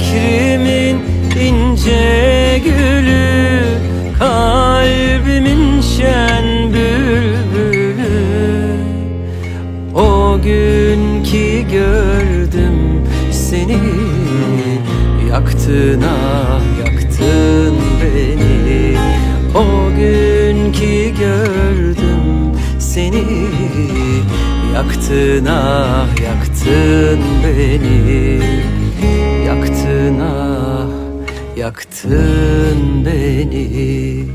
Fikrimin ince gülü Kalbimin şen bülbülü. O gün ki gördüm seni Yaktın ah yaktın beni. O gün ki gördüm seni Yaktın ah yaktın beni Yaktın beni